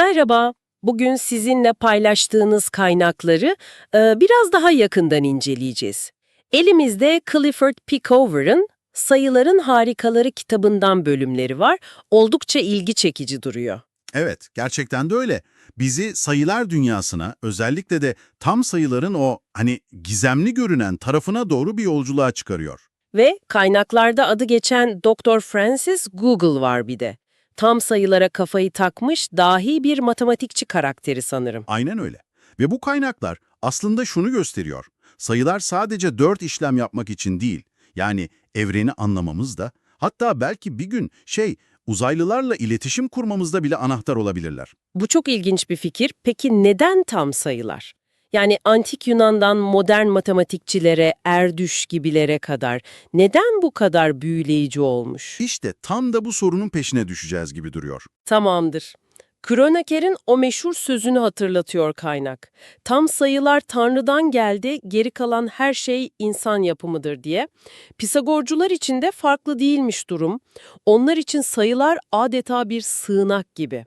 Merhaba. Bugün sizinle paylaştığınız kaynakları e, biraz daha yakından inceleyeceğiz. Elimizde Clifford Pickover'ın Sayıların Harikaları kitabından bölümleri var. Oldukça ilgi çekici duruyor. Evet, gerçekten de öyle. Bizi sayılar dünyasına, özellikle de tam sayıların o hani gizemli görünen tarafına doğru bir yolculuğa çıkarıyor. Ve kaynaklarda adı geçen Dr. Francis Google var bir de. Tam sayılara kafayı takmış dahi bir matematikçi karakteri sanırım. Aynen öyle. Ve bu kaynaklar aslında şunu gösteriyor. Sayılar sadece dört işlem yapmak için değil, yani evreni anlamamız da, hatta belki bir gün şey, uzaylılarla iletişim kurmamızda bile anahtar olabilirler. Bu çok ilginç bir fikir. Peki neden tam sayılar? Yani antik Yunan'dan modern matematikçilere, Erdüş gibilere kadar neden bu kadar büyüleyici olmuş? İşte tam da bu sorunun peşine düşeceğiz gibi duruyor. Tamamdır. Kroneker'in o meşhur sözünü hatırlatıyor kaynak. Tam sayılar Tanrı'dan geldi, geri kalan her şey insan yapımıdır diye. Pisagorcular için de farklı değilmiş durum. Onlar için sayılar adeta bir sığınak gibi.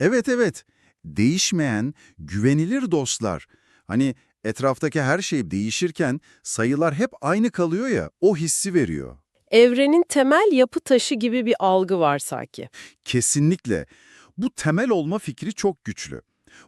Evet evet, değişmeyen, güvenilir dostlar. Hani etraftaki her şey değişirken sayılar hep aynı kalıyor ya, o hissi veriyor. Evrenin temel yapı taşı gibi bir algı var sanki. Kesinlikle. Bu temel olma fikri çok güçlü.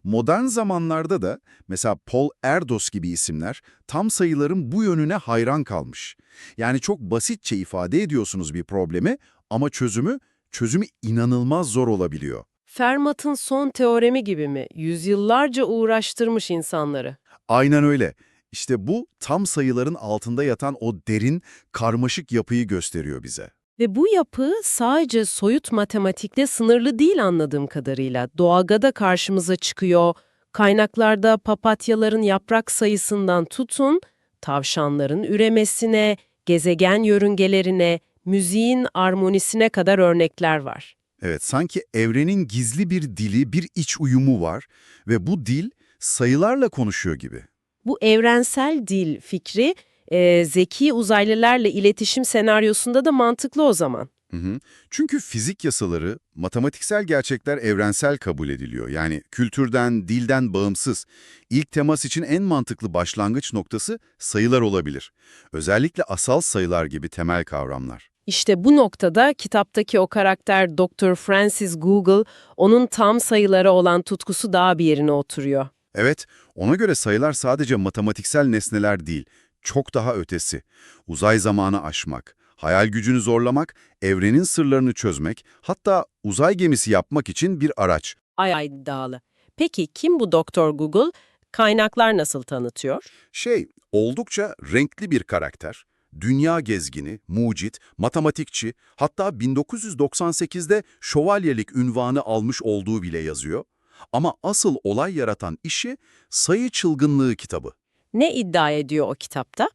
Modern zamanlarda da mesela Paul Erdos gibi isimler tam sayıların bu yönüne hayran kalmış. Yani çok basitçe ifade ediyorsunuz bir problemi ama çözümü, çözümü inanılmaz zor olabiliyor. Fermat'ın son teoremi gibi mi? Yüzyıllarca uğraştırmış insanları. Aynen öyle. İşte bu tam sayıların altında yatan o derin, karmaşık yapıyı gösteriyor bize. Ve bu yapı sadece soyut matematikle sınırlı değil anladığım kadarıyla. Doğada da karşımıza çıkıyor. Kaynaklarda papatyaların yaprak sayısından tutun, tavşanların üremesine, gezegen yörüngelerine, müziğin armonisine kadar örnekler var. Evet, sanki evrenin gizli bir dili, bir iç uyumu var ve bu dil sayılarla konuşuyor gibi. Bu evrensel dil fikri e, zeki uzaylılarla iletişim senaryosunda da mantıklı o zaman. Hı hı. Çünkü fizik yasaları, matematiksel gerçekler evrensel kabul ediliyor. Yani kültürden, dilden bağımsız. İlk temas için en mantıklı başlangıç noktası sayılar olabilir. Özellikle asal sayılar gibi temel kavramlar. İşte bu noktada kitaptaki o karakter Dr. Francis Google, onun tam sayılara olan tutkusu daha bir yerine oturuyor. Evet, ona göre sayılar sadece matematiksel nesneler değil, çok daha ötesi. Uzay zamanı aşmak, hayal gücünü zorlamak, evrenin sırlarını çözmek, hatta uzay gemisi yapmak için bir araç. Ay ay iddialı. Peki kim bu Dr. Google? Kaynaklar nasıl tanıtıyor? Şey, oldukça renkli bir karakter. Dünya gezgini, mucit, matematikçi, hatta 1998'de şövalyelik ünvanı almış olduğu bile yazıyor. Ama asıl olay yaratan işi Sayı Çılgınlığı kitabı. Ne iddia ediyor o kitapta?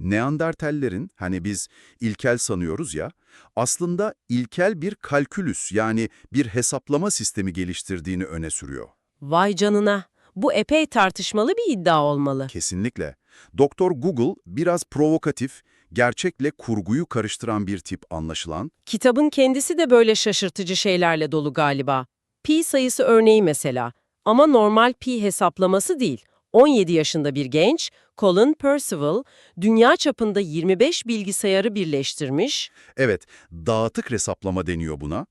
Neandertallerin, hani biz ilkel sanıyoruz ya, aslında ilkel bir kalkülüs yani bir hesaplama sistemi geliştirdiğini öne sürüyor. Vay canına. Bu epey tartışmalı bir iddia olmalı. Kesinlikle. Doktor Google biraz provokatif, gerçekle kurguyu karıştıran bir tip anlaşılan. Kitabın kendisi de böyle şaşırtıcı şeylerle dolu galiba. Pi sayısı örneği mesela. Ama normal pi hesaplaması değil. 17 yaşında bir genç, Colin Percival, dünya çapında 25 bilgisayarı birleştirmiş. Evet, dağıtık hesaplama deniyor buna.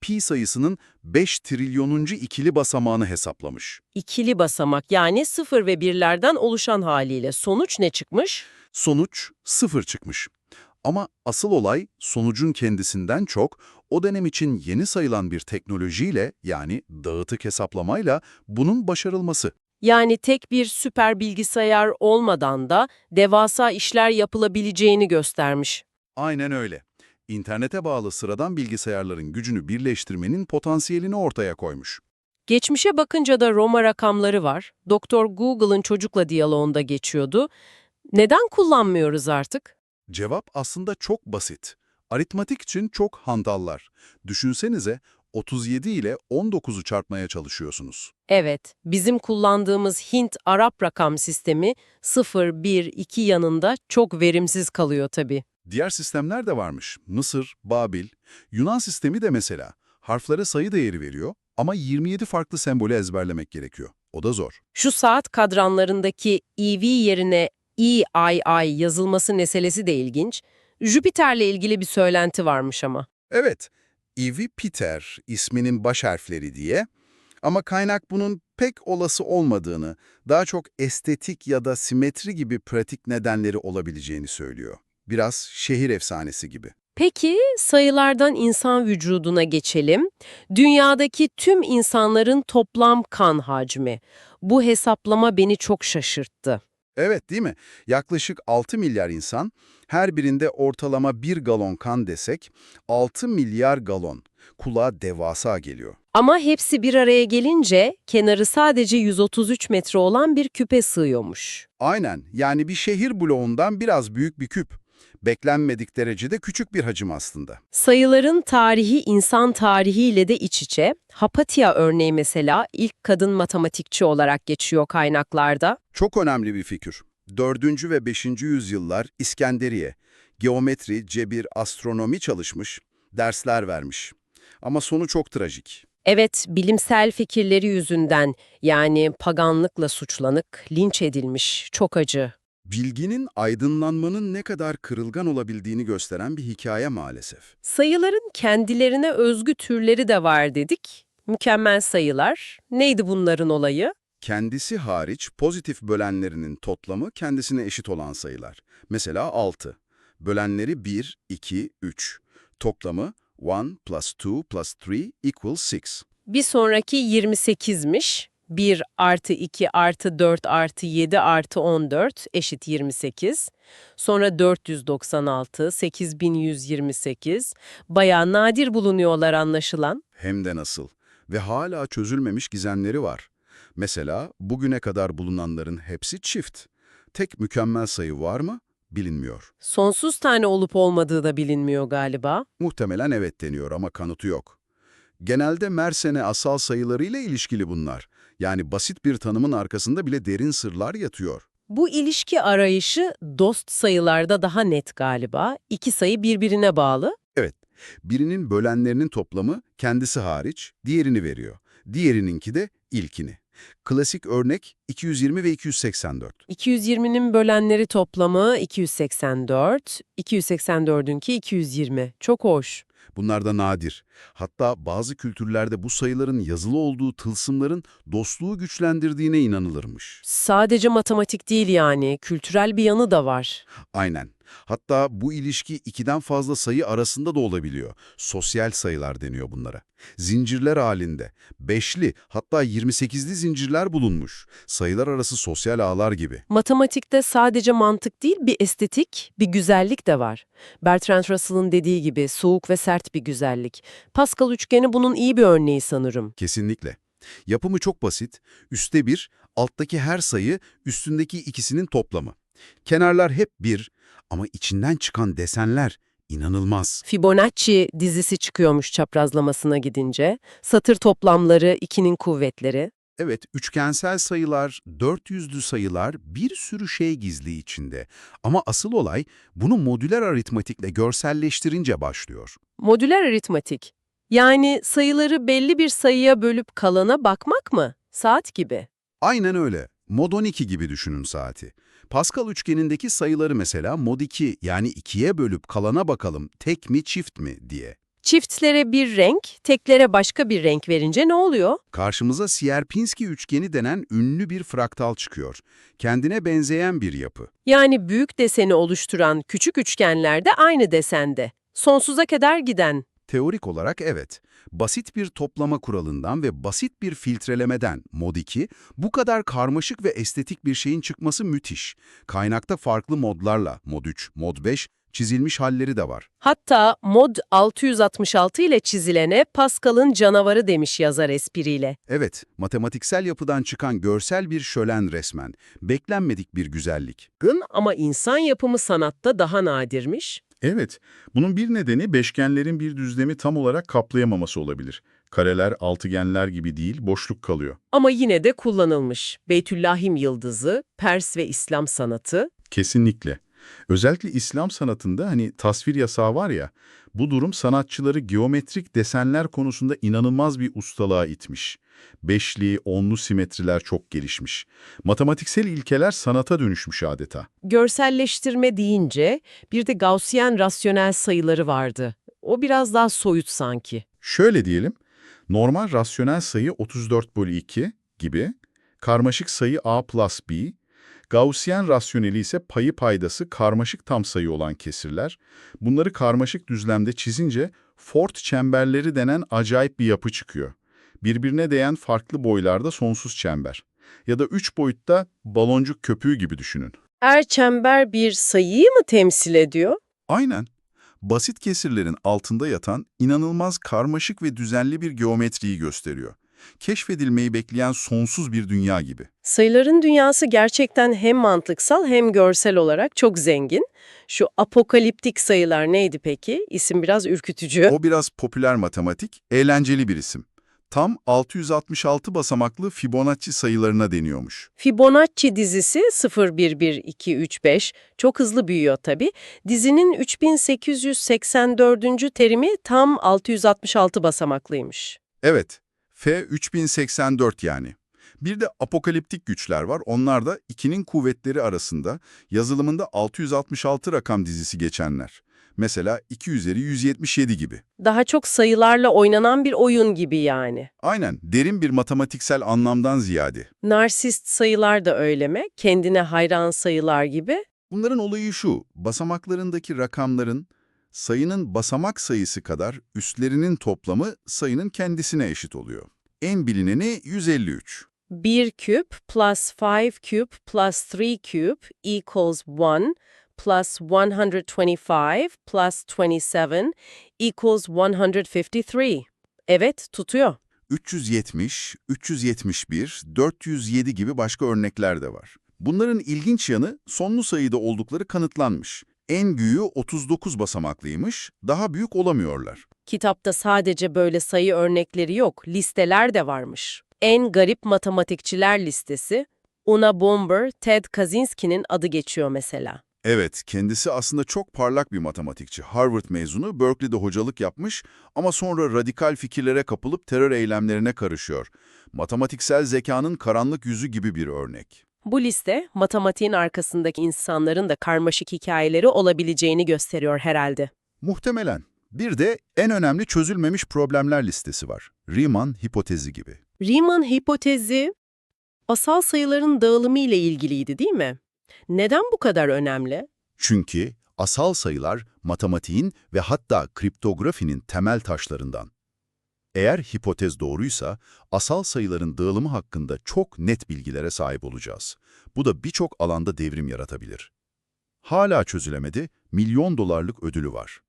Pi sayısının 5 trilyonuncu ikili basamağını hesaplamış. İkili basamak yani 0 ve 1'lerden oluşan haliyle sonuç ne çıkmış? Sonuç sıfır çıkmış. Ama asıl olay sonucun kendisinden çok o dönem için yeni sayılan bir teknolojiyle yani dağıtık hesaplamayla bunun başarılması. Yani tek bir süper bilgisayar olmadan da devasa işler yapılabileceğini göstermiş. Aynen öyle. İnternete bağlı sıradan bilgisayarların gücünü birleştirmenin potansiyelini ortaya koymuş. Geçmişe bakınca da Roma rakamları var. Doktor Google'ın çocukla diyaloğunda geçiyordu. Neden kullanmıyoruz artık? Cevap aslında çok basit. Aritmatik için çok hantallar. Düşünsenize 37 ile 19'u çarpmaya çalışıyorsunuz. Evet, bizim kullandığımız Hint-Arap rakam sistemi 0, 1, 2 yanında çok verimsiz kalıyor tabii. Diğer sistemler de varmış. Mısır, Babil, Yunan sistemi de mesela. Harflere sayı değeri veriyor Ama 27 farklı sembolü ezberlemek gerekiyor. O da zor. Şu saat kadranlarındaki EV yerine EII yazılması meselesi de ilginç. Jüpiter'le ilgili bir söylenti varmış ama. Evet, Ivy Peter isminin baş harfleri diye ama kaynak bunun pek olası olmadığını, daha çok estetik ya da simetri gibi pratik nedenleri olabileceğini söylüyor. Biraz şehir efsanesi gibi. Peki sayılardan insan vücuduna geçelim. Dünyadaki tüm insanların toplam kan hacmi. Bu hesaplama beni çok şaşırttı. Evet değil mi? Yaklaşık 6 milyar insan, her birinde ortalama 1 galon kan desek 6 milyar galon. Kulağa devasa geliyor. Ama hepsi bir araya gelince kenarı sadece 133 metre olan bir küpe sığıyormuş. Aynen, yani bir şehir bloğundan biraz büyük bir küp. Beklenmedik derecede küçük bir hacim aslında. Sayıların tarihi insan tarihiyle de iç içe. Hapatia örneği mesela ilk kadın matematikçi olarak geçiyor kaynaklarda. Çok önemli bir fikir. 4. ve 5. yüzyıllar İskenderiye, geometri, cebir, astronomi çalışmış, dersler vermiş. Ama sonu çok trajik. Evet, bilimsel fikirleri yüzünden yani paganlıkla suçlanık, linç edilmiş. Çok acı. Bilginin, aydınlanmanın ne kadar kırılgan olabildiğini gösteren bir hikaye maalesef. Sayıların kendilerine özgü türleri de var dedik. Mükemmel sayılar. Neydi bunların olayı? Kendisi hariç pozitif bölenlerinin toplamı kendisine eşit olan sayılar. Mesela 6. Bölenleri 1, 2, 3. Toplamı 1 plus 2 plus 3 equals 6. Bir sonraki 28'miş. 1 artı 2 artı 4 artı 7 artı 14 eşit 28. Sonra 496, 8128. Bayağı nadir bulunuyorlar anlaşılan. Hem de nasıl. Ve hala çözülmemiş gizemleri var. Mesela bugüne kadar bulunanların hepsi çift. Tek mükemmel sayı var mı? Bilinmiyor. Sonsuz tane olup olmadığı da bilinmiyor galiba. Muhtemelen evet deniyor ama kanıtı yok. Genelde Mersenne asal sayılarıyla ilişkili bunlar. Yani basit bir tanımın arkasında bile derin sırlar yatıyor. Bu ilişki arayışı dost sayılarda daha net galiba. İki sayı birbirine bağlı. Birinin bölenlerinin toplamı kendisi hariç diğerini veriyor. Diğerininki de ilkini. Klasik örnek 220 ve 284. 220'nin bölenleri toplamı 284, 284'ünki 220. Çok hoş. Bunlar da nadir. Hatta bazı kültürlerde bu sayıların yazılı olduğu tılsımların dostluğu güçlendirdiğine inanılırmış. Sadece matematik değil yani, kültürel bir yanı da var. Aynen. Hatta bu ilişki ikiden fazla sayı arasında da olabiliyor. Sosyal sayılar deniyor bunlara. Zincirler halinde. Beşli hatta 28'li zincirler bulunmuş. Sayılar arası sosyal ağlar gibi. Matematikte sadece mantık değil, bir estetik, bir güzellik de var. Bertrand Russell'ın dediği gibi soğuk ve sert bir güzellik. Pascal üçgeni bunun iyi bir örneği sanırım. Kesinlikle. Yapımı çok basit. Üste bir, alttaki her sayı üstündeki ikisinin toplamı. Kenarlar hep bir ama içinden çıkan desenler inanılmaz. Fibonacci dizisi çıkıyormuş çaprazlamasına gidince. Satır toplamları, ikinin kuvvetleri. Evet, üçgensel sayılar, 400'lü sayılar bir sürü şey gizli içinde. Ama asıl olay bunu modüler aritmatikle görselleştirince başlıyor. Modüler aritmatik. Yani sayıları belli bir sayıya bölüp kalana bakmak mı? Saat gibi. Aynen öyle. Mod 12 gibi düşünün saati. Pascal üçgenindeki sayıları mesela mod 2 yani 2'ye bölüp kalana bakalım tek mi çift mi diye. Çiftlere bir renk, teklere başka bir renk verince ne oluyor? Karşımıza Sierpinski üçgeni denen ünlü bir fraktal çıkıyor. Kendine benzeyen bir yapı. Yani büyük deseni oluşturan küçük üçgenler de aynı desende. Sonsuza kadar giden. Teorik olarak evet. Basit bir toplama kuralından ve basit bir filtrelemeden mod 2, bu kadar karmaşık ve estetik bir şeyin çıkması müthiş. Kaynakta farklı modlarla mod 3, mod 5 çizilmiş halleri de var. Hatta mod 666 ile çizilene Pascal'ın canavarı demiş yazar espriyle. Evet, matematiksel yapıdan çıkan görsel bir şölen resmen. Beklenmedik bir güzellik. Gın ama insan yapımı sanatta daha nadirmiş. Evet, bunun bir nedeni beşgenlerin bir düzlemi tam olarak kaplayamaması olabilir. Kareler, altıgenler gibi değil, boşluk kalıyor. Ama yine de kullanılmış. Beytüllahim yıldızı, Pers ve İslam sanatı. Kesinlikle. Özellikle İslam sanatında hani tasvir yasağı var ya, bu durum sanatçıları geometrik desenler konusunda inanılmaz bir ustalığa itmiş. Beşli, onlu simetriler çok gelişmiş. Matematiksel ilkeler sanata dönüşmüş adeta. Görselleştirme deyince bir de Gaussian rasyonel sayıları vardı. O biraz daha soyut sanki. Şöyle diyelim, normal rasyonel sayı 34 bölü 2 gibi, karmaşık sayı a plus b, Gaussian rasyoneli ise payı paydası karmaşık tam sayı olan kesirler. Bunları karmaşık düzlemde çizince Ford çemberleri denen acayip bir yapı çıkıyor. Birbirine değen farklı boylarda sonsuz çember. Ya da üç boyutta baloncuk köpüğü gibi düşünün. Er çember bir sayıyı mı temsil ediyor? Aynen. Basit kesirlerin altında yatan inanılmaz karmaşık ve düzenli bir geometriyi gösteriyor. Keşfedilmeyi bekleyen sonsuz bir dünya gibi. Sayıların dünyası gerçekten hem mantıksal hem görsel olarak çok zengin. Şu apokaliptik sayılar neydi peki? İsim biraz ürkütücü. O biraz popüler matematik, eğlenceli bir isim. Tam 666 basamaklı Fibonacci sayılarına deniyormuş. Fibonacci dizisi 0, 1, 1, 2, 3, 5 çok hızlı büyüyor tabii. Dizinin 3884. terimi tam 666 basamaklıymış. Evet, F 3084 yani. Bir de apokaliptik güçler var. Onlar da 2'nin kuvvetleri arasında yazılımında 666 rakam dizisi geçenler. Mesela 2 üzeri 177 gibi. Daha çok sayılarla oynanan bir oyun gibi yani. Aynen, derin bir matematiksel anlamdan ziyade. Narsist sayılar da öyle mi? Kendine hayran sayılar gibi. Bunların olayı şu, basamaklarındaki rakamların sayının basamak sayısı kadar üstlerinin toplamı sayının kendisine eşit oluyor. En bilineni 153. 1 küp plus 5 küp plus 3 küp equals 1 plus 125 plus 27 equals 153. Evet, tutuyor. 370, 371, 407 gibi başka örnekler de var. Bunların ilginç yanı sonlu sayıda oldukları kanıtlanmış. En büyüğü 39 basamaklıymış, daha büyük olamıyorlar. Kitapta sadece böyle sayı örnekleri yok, listeler de varmış. En garip matematikçiler listesi, Una Bomber, Ted Kaczynski'nin adı geçiyor mesela. Evet, kendisi aslında çok parlak bir matematikçi. Harvard mezunu, Berkeley'de hocalık yapmış ama sonra radikal fikirlere kapılıp terör eylemlerine karışıyor. Matematiksel zekanın karanlık yüzü gibi bir örnek. Bu liste, matematiğin arkasındaki insanların da karmaşık hikayeleri olabileceğini gösteriyor herhalde. Muhtemelen. Bir de en önemli çözülmemiş problemler listesi var. Riemann hipotezi gibi. Riemann hipotezi, asal sayıların dağılımı ile ilgiliydi değil mi? Neden bu kadar önemli? Çünkü asal sayılar matematiğin ve hatta kriptografinin temel taşlarından. Eğer hipotez doğruysa, asal sayıların dağılımı hakkında çok net bilgilere sahip olacağız. Bu da birçok alanda devrim yaratabilir. Hala çözülemedi, milyon dolarlık ödülü var.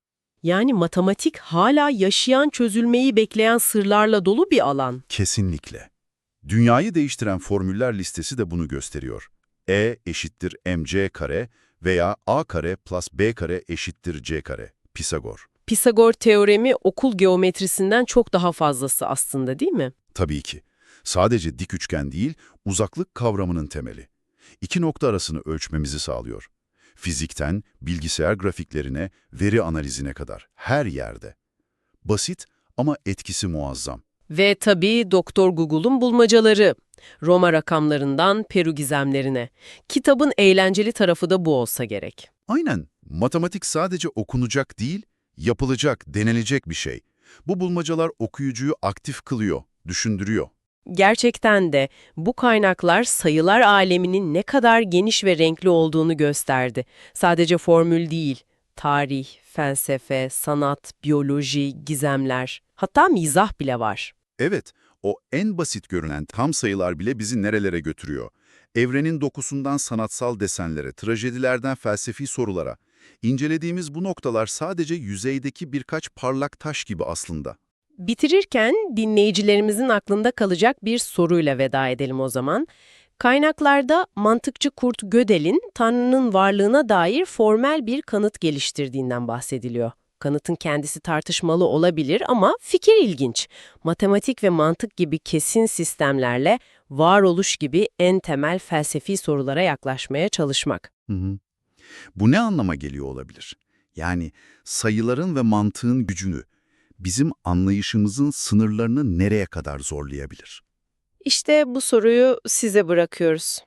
Yani matematik hala yaşayan çözülmeyi bekleyen sırlarla dolu bir alan. Kesinlikle. Dünyayı değiştiren formüller listesi de bunu gösteriyor. E eşittir mc kare veya a kare plus b kare eşittir c kare. Pisagor. Pisagor teoremi okul geometrisinden çok daha fazlası aslında değil mi? Tabii ki. Sadece dik üçgen değil, uzaklık kavramının temeli. İki nokta arasını ölçmemizi sağlıyor. Fizikten, bilgisayar grafiklerine, veri analizine kadar her yerde. Basit ama etkisi muazzam. Ve tabii Doktor Google'un bulmacaları. Roma rakamlarından Peru gizemlerine. Kitabın eğlenceli tarafı da bu olsa gerek. Aynen. Matematik sadece okunacak değil, yapılacak, denilecek bir şey. Bu bulmacalar okuyucuyu aktif kılıyor, düşündürüyor. Gerçekten de bu kaynaklar sayılar aleminin ne kadar geniş ve renkli olduğunu gösterdi. Sadece formül değil, tarih, felsefe, sanat, biyoloji, gizemler, hatta mizah bile var. Evet, o en basit görünen tam sayılar bile bizi nerelere götürüyor. Evrenin dokusundan sanatsal desenlere, trajedilerden felsefi sorulara. İncelediğimiz bu noktalar sadece yüzeydeki birkaç parlak taş gibi aslında. Bitirirken dinleyicilerimizin aklında kalacak bir soruyla veda edelim o zaman. Kaynaklarda mantıkçı Kurt Gödel'in Tanrı'nın varlığına dair formel bir kanıt geliştirdiğinden bahsediliyor. Kanıtın kendisi tartışmalı olabilir ama fikir ilginç. Matematik ve mantık gibi kesin sistemlerle varoluş gibi en temel felsefi sorulara yaklaşmaya çalışmak. Hı hı. Bu ne anlama geliyor olabilir? Yani sayıların ve mantığın gücünü, bizim anlayışımızın sınırlarını nereye kadar zorlayabilir? İşte bu soruyu size bırakıyoruz.